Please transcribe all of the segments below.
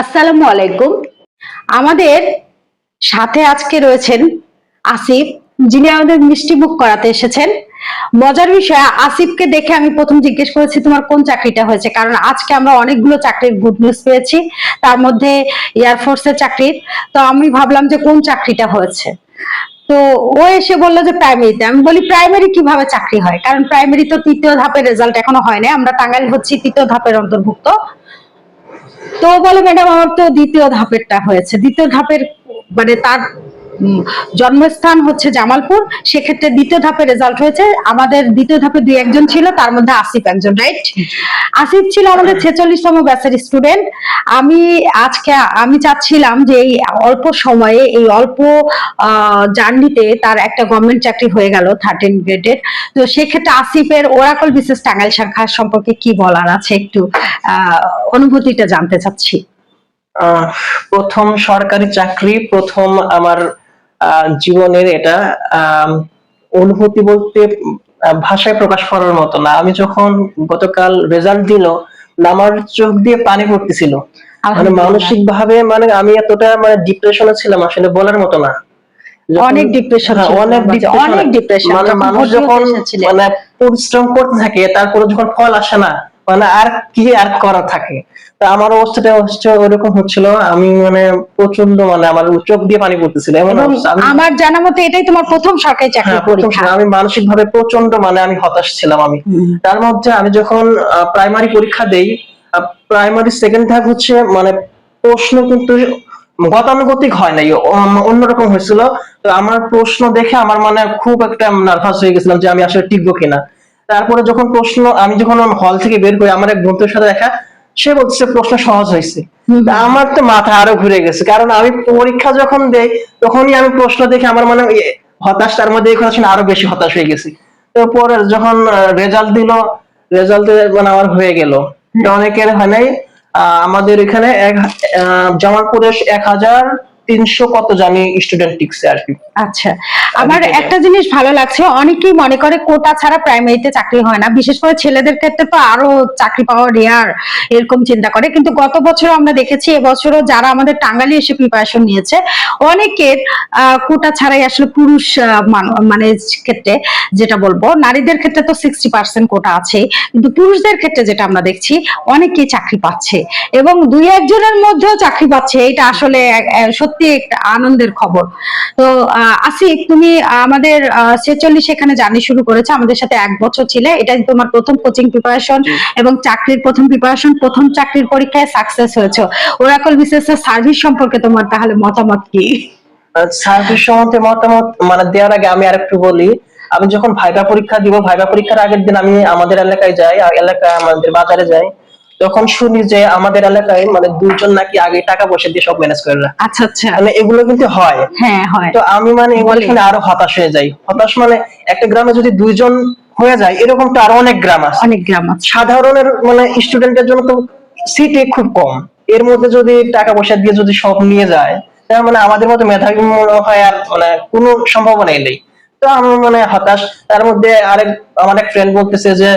আসসালামু আলাইকুম। আমাদের সাথে আজকে রয়েছেন আসিফ, যিনি আমাদের মিষ্টি মুখ করাতে এসেছেন। মজার বিষয়, আসিফকে দেখে আমি প্রথম জিজ্ঞেস করেছি, তোমার কোন চাকরিটা হয়েছে? কারণ আজকে আমরা অনেকগুলো চাকরির গুড নিউজ পেয়েছি। তার মধ্যে এয়ারফোর্সের চাকরির তো আমি ভাবলাম যে কোন চাকরিটা হয়েছে? তো ও এসে বলল যে প্রাইমারিতে আমি বলি প্রাইমারি কীভাবে চাকরি হয়? কারণ প্রাইমারি তো তৃতীয় ধাপের রেজাল্ট এখনও হয় না আমরা টাঙ্গাইল হচ্ছি তৃতীয় ধাপের অন্তর্ভুক্ত। তো বলে, ম্যাডাম, আমার তো দ্বিতীয় ধাপেরটা হয়েছে। দ্বিতীয় ধাপের মানে তার জন্মস্থান হচ্ছে জামালপুর। সেক্ষেত্রে দ্বিতীয় ধাপের রেজাল্ট হয়েছে। আমাদের দ্বিতীয় ধাপে দুই একজন ছিল, তার মধ্যে আসিফ একজন রাইট আসিফ ছিল আমাদের ছেচল্লিশতম ব্যাচের স্টুডেন্ট আমি আজকে, আমি চাচ্ছিলাম যে এই অল্প সময়ে, এই অল্প জার্নিতে তার একটা গভর্নমেন্ট চাকরি হয়ে গেল থার্টিন গ্রেডের তো সেক্ষেত্রে আসিফের ওরাকল বিশেষ টাঙ্গাইল শাখা সম্পর্কে কি বলার আছে একটু? অনুভূতিটা জানতে চাচ্ছি। প্রথম সরকারি চাকরি প্রথম আমার জীবনের এটা অনুভূতি বলতে ভাষায় প্রকাশ করার মতো না। আমি যখন গতকাল রেজাল্ট দিল আমার চোখ দিয়ে পানি পড়তেছিল। মানে মানসিক ভাবে মানে আমি এতটা মানে ডিপ্রেশনে ছিলাম আসলে বলার মতো না। অনেক ডিপ্রেশন হ্যাঁ, অনেক অনেক ডিপ্রেশন মানে মানুষ যখন মানে পরিশ্রম করতে থাকে তারপরে যখন ফল আসে না মানে আর কি আর করা থাকে? তা আমার অবস্থাটা হচ্ছে ওরকম হচ্ছিল আমি মানে প্রচণ্ড মানে আমার চোখ দিয়ে পানি পড়তেছিল। এমন আমার জানা মতে এটাই তোমার প্রথম সরকারি চাকরি হ্যাঁ, পরীক্ষা। আমি মানসিক ভাবে প্রচণ্ড মানে আমি হতাশ ছিলাম আমি। তার মধ্যে আমি যখন প্রাইমারি পরীক্ষা দেই প্রাইমারি সেকেন্ড ধাপ হচ্ছে মানে প্রশ্ন কিন্তু গতানুগতিক হয় নাই অন্যরকম হয়েছিল। তো আমার প্রশ্ন দেখে আমার মানে খুব একটা নার্ভাস হয়ে গেছিলাম যে আমি আসলে টিকবো কিনা। তারপরে যখন প্রশ্ন আমি যখন হল থেকে বের করি আমার এক বন্ধুর সাথে দেখা সে বলছে প্রশ্ন সহজ হয়েছে। আমার তো মাথা আরও ঘুরে গেছে কারণ আমি পরীক্ষা যখন দেই তখনই আমি প্রশ্ন দেখে আমার মানে হতাশ তার মধ্যে এই কথা শুনে আরও বেশি হতাশ হয়ে গেছি। তারপরে যখন রেজাল্ট দিল রেজাল্ট মানে আমার হয়ে গেল। অনেকের হয় নাই আহ, আমাদের এখানে এক আহ, জামালপুরে এক হাজার তিনশো কত জানি স্টুডেন্ট টিকছে আর কি। আচ্ছা আমার একটা জিনিস ভালো লাগছে অনেকেই মনে করে কোটা ছাড়া প্রাইমারিতে চাকরি হয় না বিশেষ করে ছেলেদের ক্ষেত্রে তো আরও চাকরি পাওয়া রেয়ার এরকম চিন্তা করে কিন্তু গত বছর আমরা দেখেছি এবছরও যারা আমাদের টাঙ্গালি এসে প্রিপারেশন নিয়েছে অনেকের কোটা ছাড়াই আসলে পুরুষ মানে ক্ষেত্রে যেটা বলব নারীদের ক্ষেত্রে তো সিক্সটি পার্সেন্ট কোটা আছে কিন্তু পুরুষদের ক্ষেত্রে যেটা আমরা দেখছি অনেকেই চাকরি পাচ্ছে এবং দুই একজনের মধ্যেও চাকরি পাচ্ছে এটা আসলে এক- সত্যি একটা আনন্দের খবর। তো আসিফ তুমি আমাদের ছেচল্লিশ এখানে জার্নি শুরু করেছ আমাদের সাথে এক বছর ছিলে এটাই তোমার প্রথম কোচিং প্রিপারেশন এবং চাকরির প্রথম প্রিপারেশন প্রথম চাকরির পরীক্ষায় সাকসেস হয়েছো। ওরাকল বিসিএস সার্ভিস সম্পর্কে তোমার তাহলে মতামত কি? সার্ভিস সম্বন্ধে মতামত মানে দেওয়ার আগে আমি আরেকটু বলি আমি যখন ভাইবা পরীক্ষা দিব ভাইবা পরীক্ষার আগের দিন আমি আমাদের এলাকায় যাই এলাকায় আমাদের বাজারে যাই। তখন শুনি যে আমাদের এলাকায় মানে দুজন নাকি আগে টাকা পয়সা দিয়ে সব ম্যানেজ করে আচ্ছা আচ্ছা। মানে এগুলো কিন্তু হয়। হ্যাঁ হয়। তো আমি মানে এগুলো শুনে আরও হতাশ হয়ে যাই। হতাশ মানে একটা গ্রামে যদি দুইজন হয়ে যায় এরকম তো আরও অনেক গ্রাম আছে। অনেক গ্রাম আছে। সাধারণের মানে স্টুডেন্টের জন্য তো সিটে খুব কম। এর মধ্যে যদি টাকা পয়সা দিয়ে যদি সব নিয়ে যায় তার মানে আমাদের মতো মেধাবী মনে হয় আর মানে কোনো সম্ভাবনাই নেই। তো আমি মানে হতাশ। তার মধ্যে আরেক আমার এক ফ্রেন্ড বলতেছে যে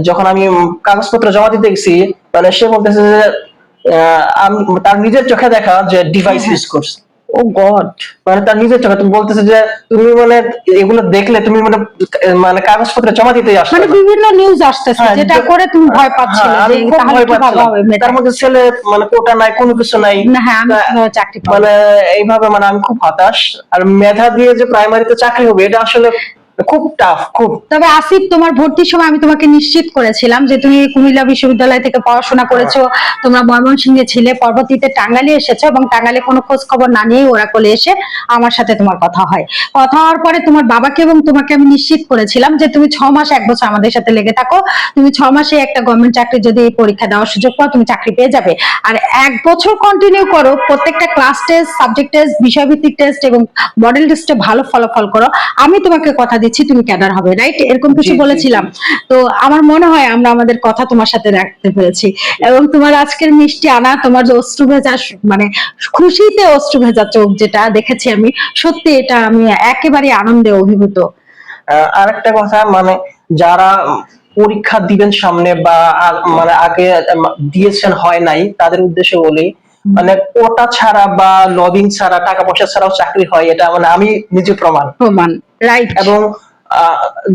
যখন আমি কাগজপত্র জমা দিতে গেছি মানে সে বলতেছে যে তার নিজের চোখে দেখা যে ডিভাইস ইউজ করছে। Oh God. মানে তার নিজের চোখে তুমি বলতেছে যে তুমি মানে এগুলো দেখলে তুমি মানে মানে কাগজপত্র জমা দিতে আসছো মানে বিভিন্ন নিউজ আসতেছে হ্যাঁ, যেটা করে তুমি ভয় হ্যাঁ, যে তাহলে ভয় হবে? তার মধ্যে ছেলে মানে কোটা নাই কোনো কিছু নাই। না হ্যাঁ আমি চাকরি মানে এইভাবে মানে আমি খুব হতাশ। আর মেধা দিয়ে যে প্রাইমারিতে চাকরি হবে এটা আসলে খুব টাফ খুব। তবে আসিফ তোমার ভর্তির সময় আমি তোমাকে নিশ্চিত করেছিলাম যে তুমি কুমিল্লা বিশ্ববিদ্যালয় থেকে পড়াশোনা করেছ। তোমরা ময়মনসিংহে ছিলে পরবর্তীতে টাঙ্গালে এসেছ এবং টাঙ্গালে কোনো খোঁজ খবর না নিয়ে ওরাকলে এসে আমার সাথে তোমার কথা হয়। কথা হওয়ার পরে তোমার বাবাকে এবং তোমাকে আমি নিশ্চিত করেছিলাম যে তুমি ছ মাস এক বছর আমাদের সাথে লেগে থাকো। তুমি ছ মাসে একটা গভর্নমেন্ট চাকরি যদি এই পরীক্ষা দেওয়ার সুযোগ পাও তুমি চাকরি পেয়ে যাবে। আর এক বছর কন্টিনিউ করো প্রত্যেকটা ক্লাস টেস্ট সাবজেক্ট টেস্ট বিষয়ভিত্তিক টেস্ট এবং মডেল টেস্টে ভালো ফলাফল করো। আমি তোমাকে কথা দিচ্ছি তুমি ক্যাডার হবে রাইট এরকম কিছু বলেছিলাম। তো আমার মনে হয় আমরা আমাদের কথা তোমার সাথে রাখতে পেরেছি। এবং তোমার আজকের মিষ্টি আনা তোমার যে অশ্রু ভেজা মানে খুশিতে অশ্রু ভেজা চোখ যেটা দেখেছি আমি সত্যি এটা আমি একেবারে আনন্দে অভিভূত। আহ, আরেকটা কথা মানে যারা পরীক্ষা দিবেন সামনে বা মানে আগে দিয়েছেন হয় নাই তাদের উদ্দেশ্যে বলি মানে ওটা ছাড়া বা লবিং ছাড়া টাকা পয়সা ছাড়াও চাকরি হয় এটা মানে আমি নিজে প্রমাণ। প্রমাণ। রাইট এবং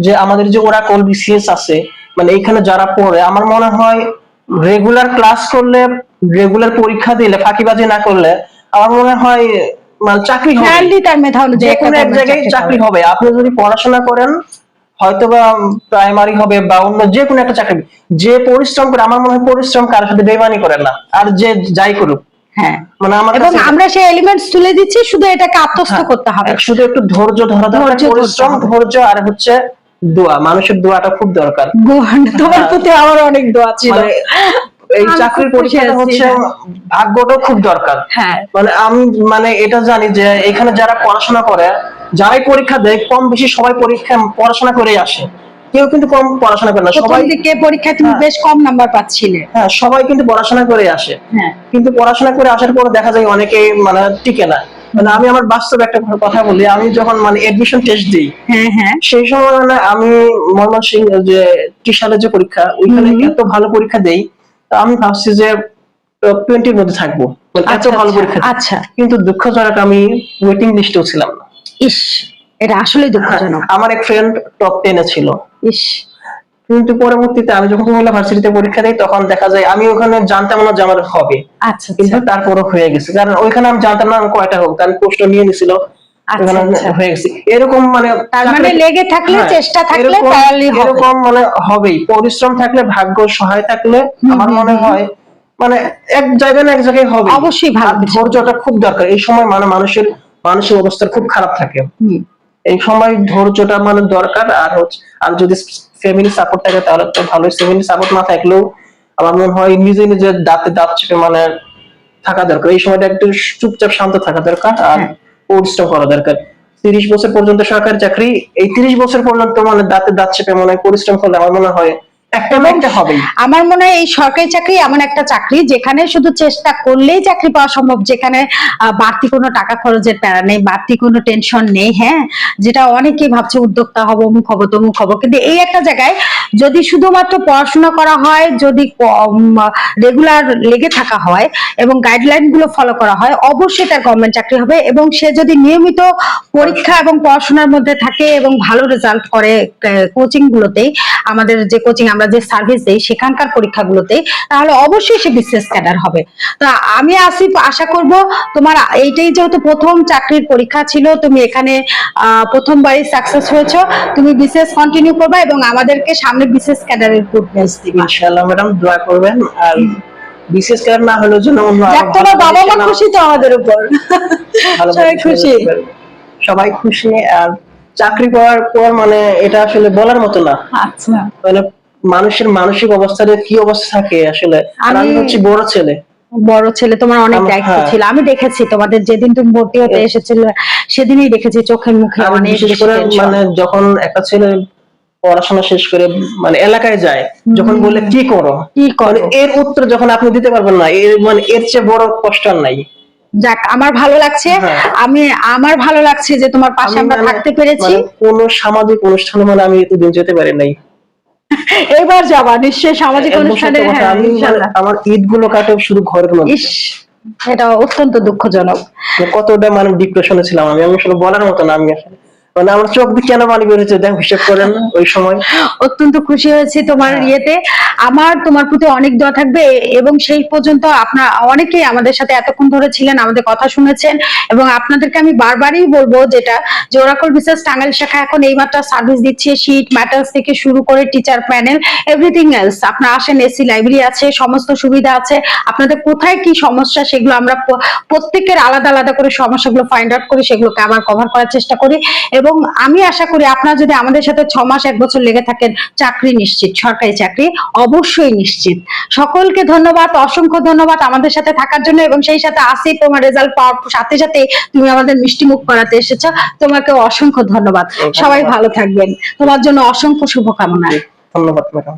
যে আমাদের যে ওরাকল বিসিএস আছে মানে এখানে যারা পড়ে আমার মনে হয় রেগুলার ক্লাস করলে রেগুলার পরীক্ষা দিলে ফাঁকিবাজি না করলে আমার মনে হয় মানে চাকরি হবে। তার মেধা অনুযায়ী কোনো এক জায়গায় চাকরি হবে। আপনি যদি পড়াশোনা করেন হয়তোবা প্রাইমারি হবে বা অন্য যে কোনো একটা চাকরি। যে পরিশ্রম করে আমার মনে হয় পরিশ্রম কারোর সাথে বেমানি করে না। আর যে যাই করুক হ্যাঁ। মানে এবং আমরা সেই এলিমেন্টস তুলে দিচ্ছি শুধু এটাকে আত্মস্থ হ্যাঁ, করতে হবে। শুধু একটু ধৈর্য ধরা দরকার পরিশ্রম ধৈর্য আর হচ্ছে দোয়া মানুষের দোয়াটা খুব দরকার। তোমার প্রতি আমার অনেক দোয়া ছিল। মানে এই চাকরির পরীক্ষাটা হচ্ছে হ্যাঁ। ভাগ্যটাও খুব দরকার। হ্যাঁ। মানে আমি মানে এটা জানি যে এখানে যারা পড়াশোনা করে যারাই পরীক্ষা দেয় কম বেশি সবাই পরীক্ষা পড়াশোনা করেই আসে। কেউ কিন্তু কম পড়াশোনা করে না। সবাই দিকে পরীক্ষায় তুমি হ্যাঁ। বেশ কম নাম্বার পাচ্ছিলে। হ্যাঁ সবাই কিন্তু পড়াশোনা করে আসে। হ্যাঁ। কিন্তু পড়াশোনা করে আসার পর দেখা যায় অনেকেই মানে টিকে না। মানে আমি আমার বাস্তব একটা কথা বলি আমি যখন মানে এডমিশন টেস্ট দিই হ্যাঁ হ্যাঁ। সেই সময় মানে আমি ময়মনসিংহ যে টিশালের যে পরীক্ষা ওইখানে। এত ভালো পরীক্ষা দেই তা আমি ভাবছি যে টোয়েন্টির মধ্যে থাকব। মানে এত আচ্ছা, ভালো আচ্ছা, পরীক্ষা। আচ্ছা। কিন্তু দুঃখজনক আমি ওয়েটিং লিস্টেও ছিলাম না। ইস এটা আসলে দুঃখজনক। আমার এক ফ্রেন্ড টপ টেনে ছিল। ইস। কিন্তু পরবর্তীতে আমি যখন কুমিল্লা ভার্সিটিতে পরীক্ষা দিই তখন দেখা যায় আমি ওখানে জানতাম না যে আমার হবে। আচ্ছা কিন্তু আচ্ছা তারপরও হয়ে গেছে। কারণ ওইখানে আমি জানতাম না কয়টা হোক কারণ প্রশ্ন নিয়ে নিছিল। আচ্ছা, আচ্ছা। হয়ে গেছে। এরকম মানে তার মানে লেগে থাকলে হ্যাঁ, চেষ্টা থাকলে এরকম- এরকম মানে হবেই। পরিশ্রম থাকলে ভাগ্য সহায় থাকলে আমার মনে হয় মানে এক জায়গায় না এক জায়গায় হবে অবশ্যই ধৈর্যটা খুব দরকার। এই সময় মানে মানুষের মানসিক অবস্থা খুব খারাপ থাকে। এই সময় ধৈর্যটা মানে দরকার আর হচ্ছে আর যদি ফ্যামিলি সাপোর্ট থাকে তাহলে তো ভালোই। ফ্যামিলি সাপোর্ট না থাকলেও আমার মনে হয় নিজে নিজে দাঁতে দাঁত চেপে মানে থাকা দরকার। এই সময়টা একটু চুপচাপ শান্ত থাকা দরকার আর হ্যাঁ। পরিশ্রম করা দরকার। তিরিশ বছর পর্যন্ত সরকারি চাকরি এই তিরিশ বছর পর্যন্ত মানে দাঁতে দাঁত চেপে মনে হয় পরিশ্রম করলে আমার মনে হয় আমার মনে হয় এই সরকারি চাকরি এমন একটা চাকরি যেখানে শুধু চেষ্টা করলেই চাকরি পাওয়া সম্ভব যেখানে আহ, বাড়তি কোনো টাকা খরচের প্যারা নেই বাড়তি কোনো টেনশন নেই হ্যাঁ? যেটা অনেকেই ভাবছে উদ্যোক্তা হব অমুক হব তমুক হব। কিন্তু এই একটা জায়গায় যদি শুধুমাত্র পড়াশোনা করা হয়, যদি রেগুলার লেগে থাকা হয় এবং গাইডলাইনগুলো ফলো করা হয়, অবশ্যই তার গভর্নমেন্ট চাকরি হবে এবং সে যদি নিয়মিত পরীক্ষা এবং পড়াশোনার মধ্যে থাকে এবং ভালো রেজাল্ট করে কোচিং গুলোতেই আমাদের যে কোচিং আমরা যে সার্ভিস দেই, সেখানকার পরীক্ষাগুলোতে, তাহলে অবশ্যই সে বিশেষ ক্যাডার হবে। তো আমি আসিফ আশা করব তোমার এইটাই যেহেতু প্রথম চাকরির পরীক্ষা ছিল, তুমি এখানে প্রথমবারই সাকসেস হয়েছো, তুমি বিশেষ কন্টিনিউ করবে এবং আমাদেরকে সামনে বিশেষ ক্যাডারের গুডনেস দিবে ইনশাআল্লাহ ম্যাডাম দোয়া করবেন। আর বিশেষ করে না হলেও যেন অন্য ভালো বাবা মা খুশি তো আমাদের উপর। সবাই খুশি। সবাই খুশি। আর চাকরি পাওয়ার পর মানে এটা আসলে বলার মতো না। আচ্ছা। মানে মানুষের মানসিক অবস্থাটা কি অবস্থা থাকে আসলে? আমি হচ্ছে বড় ছেলে। বড় ছেলে তোমার অনেক দায়িত্ব হ্যাঁ। ছিল। আমি দেখেছি তোমাদের যেদিন তুমি ভর্তি হতে এসেছিল সেদিনই দেখেছি চোখের মুখে বেশি করে tension। মানে যখন একটা ছেলে পড়াশোনা শেষ করে মানে এলাকায় যায় যখন বলে কি করো? কি মানে করো এর উত্তর যখন আপনি দিতে পারবেন না এর মানে এর চেয়ে বড় কষ্ট আর নাই। যাক আমার ভালো লাগছে। হ্যাঁ। আমি আমার ভালো লাগছে যে তোমার পাশে আমরা মানে- থাকতে পেরেছি। মানে কোন সামাজিক অনুষ্ঠানে মানে আমি এতদিন যেতে পারি নাই। এবার যাবা নিশ্চয়ই সামাজিক অনুষ্ঠানে সত্য হ্যাঁ, আমি মানে আমার ঈদগুলো কাটে শুধু ঘরের মধ্যে। এটা অত্যন্ত দুঃখজনক। মানে কতটা মানে ডিপ্রেশনে ছিলাম আমি। আমি আসলে বলার মতো না আমি আসলে মানে আমার চোখ দিয়ে কেন পানি বেরোচ্ছে দেখ হিসেব করেন ওই সময়। অত্যন্ত খুশি হয়েছি তোমার হ্যাঁ। ইয়েতে। আমার তোমার প্রতি অনেক দোয়া থাকবে এবং সেই পর্যন্ত আপনার অনেকেই আমাদের সাথে এতক্ষণ ধরে ছিলেন আমাদের কথা শুনেছেন এবং আপনাদেরকে আমি বারবারই বলব যেটা যে ওরাকল বিশেষ টাঙ্গাইল শাখা এখন এইমাত্র সার্ভিস দিচ্ছে শীট ম্যাটার্স থেকে শুরু করে টিচার প্যানেল এভরিথিং এলস আপনারা আসেন এসি লাইব্রেরি আছে সমস্ত সুবিধা আছে। আপনাদের কোথায় কি সমস্যা সেগুলো আমরা প্রত্যেকের আলাদা আলাদা করে সমস্যাগুলো ফাইন্ড আউট করি সেগুলোকে আবার কভার করার চেষ্টা করি এবং আমি আশা করি আপনারা যদি আমাদের সাথে ছ মাস এক বছর লেগে থাকেন চাকরি নিশ্চিত সরকারি চাকরি অবশ্যই নিশ্চিত। সকলকে ধন্যবাদ অসংখ্য ধন্যবাদ আমাদের সাথে থাকার জন্য এবং সেই সাথে আসি তোমার রেজাল্ট পাওয়ার সাথে সাথে তুমি আমাদের মিষ্টি মুখ করাতে এসেছ। তোমাকে অসংখ্য ধন্যবাদ। সবাই ভালো থাকবেন। তোমার জন্য অসংখ্য শুভকামনা। ধন্যবাদ ম্যাডাম